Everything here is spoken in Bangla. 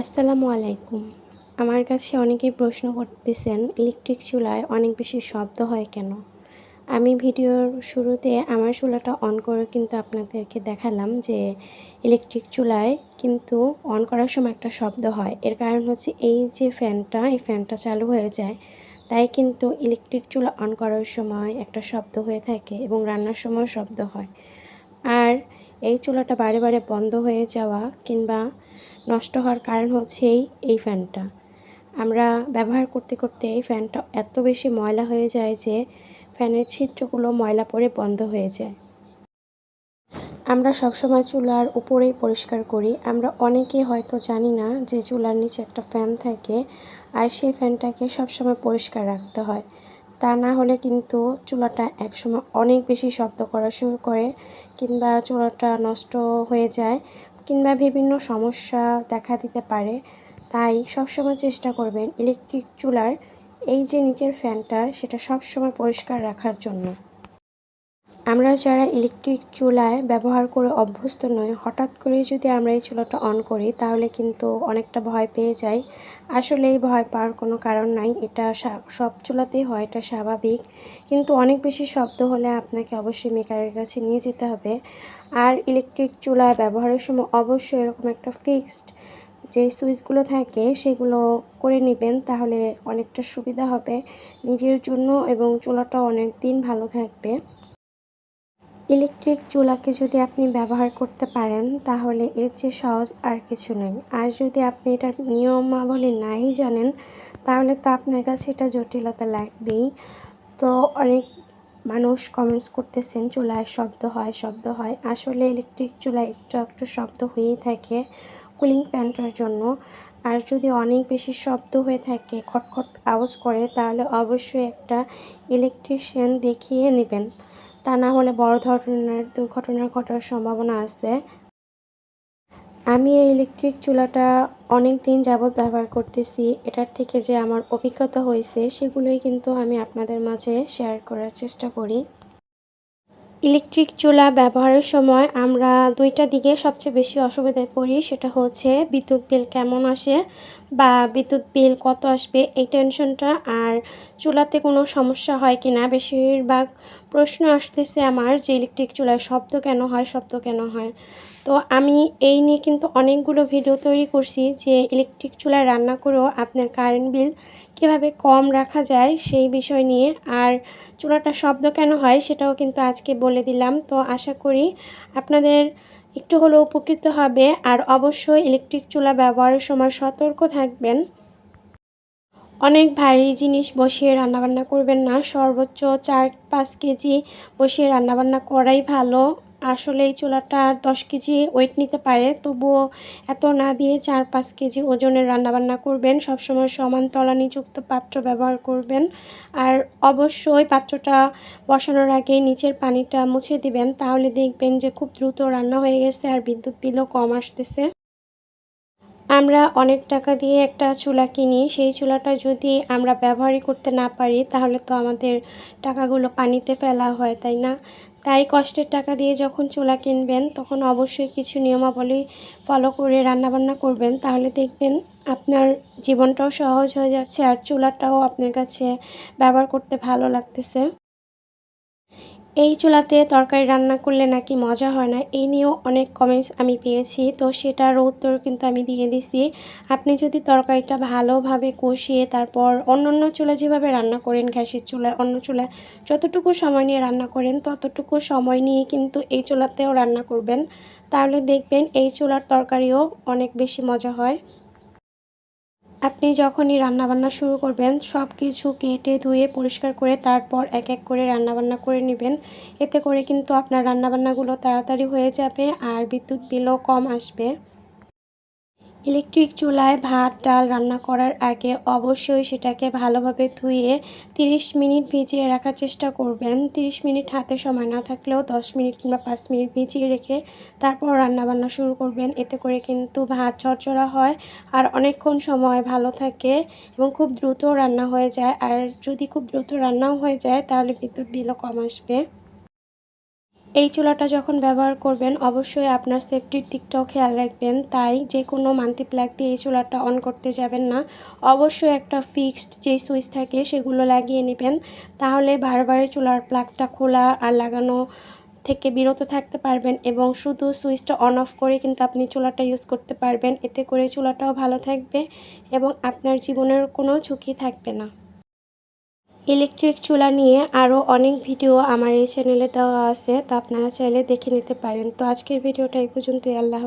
আসসালামু আলাইকুম। আমার কাছে অনেকেই প্রশ্ন করতেছেন, ইলেকট্রিক চুলায় অনেক বেশি শব্দ হয় কেন? আমি ভিডিওর শুরুতে আমার চুলাটা অন করে কিন্তু আপনাদেরকে দেখালাম যে ইলেকট্রিক চুলায় কিন্তু অন করার সময় একটা শব্দ হয়। এর কারণ হচ্ছে এই যে ফ্যানটা, এই ফ্যানটা চালু হয়ে যায়, তাই কিন্তু ইলেকট্রিক চুলা অন করার সময় একটা শব্দ হয়ে থাকে এবং রান্নার সময় শব্দ হয়। আর এই চুলাটা বারে বারে বন্ধ হয়ে যাওয়া কিংবা নষ্ট হওয়ার কারণ হচ্ছে এই এই ফ্যানটা। আমরা ব্যবহার করতে করতে এই ফ্যানটা এত বেশি ময়লা হয়ে যায় যে ফ্যানের ছিদ্রগুলো ময়লা পরে বন্ধ হয়ে যায়। আমরা সবসময় চুলার উপরেই পরিষ্কার করি। আমরা অনেকে হয়তো জানি না যে চুলার নিচে একটা ফ্যান থাকে আর সেই ফ্যানটাকে সবসময় পরিষ্কার রাখতে হয়। তা না হলে কিন্তু চুলাটা একসময় অনেক বেশি শব্দ করা শুরু করে কিংবা চুলাটা নষ্ট হয়ে যায়। কিংবা বিভিন্ন সমস্যা দেখা দিতে পারে, তাই সবসময় চেষ্টা করবেন ইলেকট্রিক চুলার এই যে নিচের ফ্যানটা সেটা সবসময় পরিষ্কার রাখার জন্য। আমরা যারা ইলেকট্রিক চুলায় ব্যবহার করে অভ্যস্ত নই, হঠাৎ করে যদি আমরা এই চুলাটা অন করি, তাহলে কিন্তু অনেকটা ভয় পেয়ে যাই। আসলে এই ভয় পাওয়ার কোনো কারণ নাই, এটা সব চুলাতেই হয়, এটা স্বাভাবিক। কিন্তু অনেক বেশি শব্দ হলে আপনাকে অবশ্যই মেকারের কাছে নিয়ে যেতে হবে। আর ইলেকট্রিক চুলা ব্যবহারের সময় অবশ্যই এরকম একটা ফিক্সড যে সুইচগুলো থাকে, সেগুলো করে নেবেন, তাহলে অনেকটা সুবিধা হবে। নিজের জন্য এবং চুলাটা অনেক দিন ভালো থাকবে। ইলেকট্রিক চুলাকে যদি আপনি ব্যবহার করতে পারেন, তাহলে এর চেয়ে সহজ আর কিছু নেই আর যদি আপনি এটার নিয়মাবলী নাই জানেন, তাহলে তো আপনার কাছে এটা জটিলতা লাগবেই। তো অনেক মানুষ কমেন্টস করতেছেন, চুলায় শব্দ হয় শব্দ হয়। আসলে ইলেকট্রিক চুলায় একটু একটু শব্দ হয়েই থাকে কুলিং ফ্যানটার জন্য। আর যদি অনেক বেশি শব্দ হয়ে থাকে, খটখট আওয়াজ করে, তাহলে অবশ্যই একটা ইলেকট্রিশিয়ান দেখিয়ে নেবেন। তা না হলে বড় ধরনের দুর্ঘটনা ঘটার সম্ভাবনা আছে। আমি এই ইলেকট্রিক চুলাটা অনেক দিন যাবৎ ব্যবহার করতেছি। এটার থেকে যে আমার অভিজ্ঞতা হয়েছে, সেগুলোই কিন্তু আমি আপনাদের মাঝে শেয়ার করার চেষ্টা করি। ইলেকট্রিক চুলা ব্যবহারের সময় আমরা দুইটা দিকে সবচেয়ে বেশি অসুবিধায় পড়ি, সেটা হচ্ছে বিদ্যুৎ বিল কেমন আসে বা বিদ্যুৎ বিল কত আসবে, এই টেনশনটা আর চুলাতে কোনো সমস্যা হয় কি না, বেশিরভাগ প্রশ্ন আসতেছে আমার যে ইলেকট্রিক চুলায় শব্দ কেন হয়, শব্দ কেন হয়। তো আমি এই নিয়ে কিন্তু অনেকগুলো ভিডিও তৈরি করছি যে ইলেকট্রিক চুলায় রান্না করেও আপনার কারেন্ট বিল কীভাবে কম রাখা যায় সেই বিষয় নিয়ে। আর চুলাটা শব্দ কেন হয় সেটাও কিন্তু আজকে বলে দিলাম। তো আশা করি আপনাদের একটু হলেও উপকৃত হবে। আর অবশ্যই ইলেকট্রিক চুলা ব্যবহারের সময় সতর্ক থাকবেন। অনেক ভারী জিনিস বসিয়ে রান্নাবান্না করবেন না। সর্বোচ্চ চার পাঁচ কেজি বসিয়ে রান্নাবান্না করাই ভালো। আসলে এই চুলাটা দশ কেজি ওয়েট নিতে পারে। তবুও এত না দিয়ে চার পাঁচ কেজি ওজনের রান্নাবান্না করবেন। সবসময় সমান তলানিযুক্ত পাত্র ব্যবহার করবেন। আর অবশ্যই পাত্রটা বসানোর আগে নিচের পানিটা মুছে দিবেন। তাহলে দেখবেন যে খুব দ্রুত রান্না হয়ে গেছে আর বিদ্যুৎ বিলও কম আসতেছে। আমরা অনেক টাকা দিয়ে একটা চুলা কিনি। সেই চুলাটা যদি আমরা ব্যবহারই করতে না পারি, তাহলে তো আমাদের টাকাগুলো পানিতে ফেলা হয়, তাই না? তাই কষ্টের টাকা দিয়ে যখন চুলা কিনবেন, তখন অবশ্যই কিছু নিয়মাবলী ফলো করে রান্নাবান্না করবেন। তাহলে দেখবেন আপনার জীবনটাও সহজ হয়ে যাচ্ছে আর চুলাটাও আপনার কাছে ব্যবহার করতে ভালো লাগতেছে। এই চুলাতে তরকারি রান্না করলে নাকি মজা হয় না? এই নিয়েও অনেক কমেন্টস আমি পেয়েছি। তো সেটার উত্তর কিন্তু আমি দিয়ে দিছি। আপনি যদি তরকারিটা ভালোভাবে কষিয়ে তারপর অন্য অন্য চুলা যেভাবে রান্না করেন, গ্যাসের চুলায় অন্য চুলায় যতটুকু সময় নিয়ে রান্না করেন, ততটুকু সময় নিয়ে কিন্তু এই চুলাতেও রান্না করবেন। তাহলে দেখবেন এই চুলার তরকারিও অনেক বেশি মজা হয়। আপনি যখনই রান্নাবান্না শুরু করবেন, সব কিছু কেটে ধুয়ে পরিষ্কার করে তারপর এক এক করে রান্নাবান্না করে নেবেন। এতে করে কিন্তু আপনার রান্নাবান্নাগুলো তাড়াতাড়ি হয়ে যাবে আর বিদ্যুৎ বিলও কম আসবে। ইলেকট্রিক চুলায় ভাত, ডাল রান্না করার আগে অবশ্যই সেটাকে ভালোভাবে ধুয়ে 30 মিনিট ভিজিয়ে রাখার চেষ্টা করবেন। 30 মিনিট হাতে সময় না থাকলেও 10 মিনিট কিংবা 5 মিনিট ভিজিয়ে রেখে তারপর রান্নাবান্না শুরু করবেন। এতে করে কিন্তু ভাত ঝরঝরা হয় আর অনেকক্ষণ সময় ভালো থাকে এবং খুব দ্রুত রান্না হয়ে যায়। আর যদি খুব দ্রুত রান্নাও হয়ে যায় তাহলে বিদ্যুৎ বিলও কম আসবে। এই চুলাটা যখন ব্যবহার করবেন, অবশ্যই আপনার সেফটির দিকটাও খেয়াল রাখবেন। তাই যে কোনো মান্তি প্লাগ দিয়ে এই চুলাটা অন করতে যাবেন না। অবশ্যই একটা ফিক্সড যে সুইচ থাকে, সেগুলো লাগিয়ে নেবেন। তাহলে বারবার চুলার প্লাগটা খোলা আর লাগানো থেকে বিরত থাকতে পারবেন এবং শুধু সুইচটা অন অফ করে কিন্তু আপনি চুলাটা ইউজ করতে পারবেন। এতে করে চুলাটাও ভালো থাকবে এবং আপনার জীবনের কোনো ঝুঁকি থাকবে না। ইলেকট্রিক চুলা নিয়ে আরও অনেক ভিডিও আমার এই চ্যানেলে দেওয়া আছে, তা আপনারা চাইলে দেখে নিতে পারেন। তো আজকের ভিডিওটা এই পর্যন্তই। আল্লাহ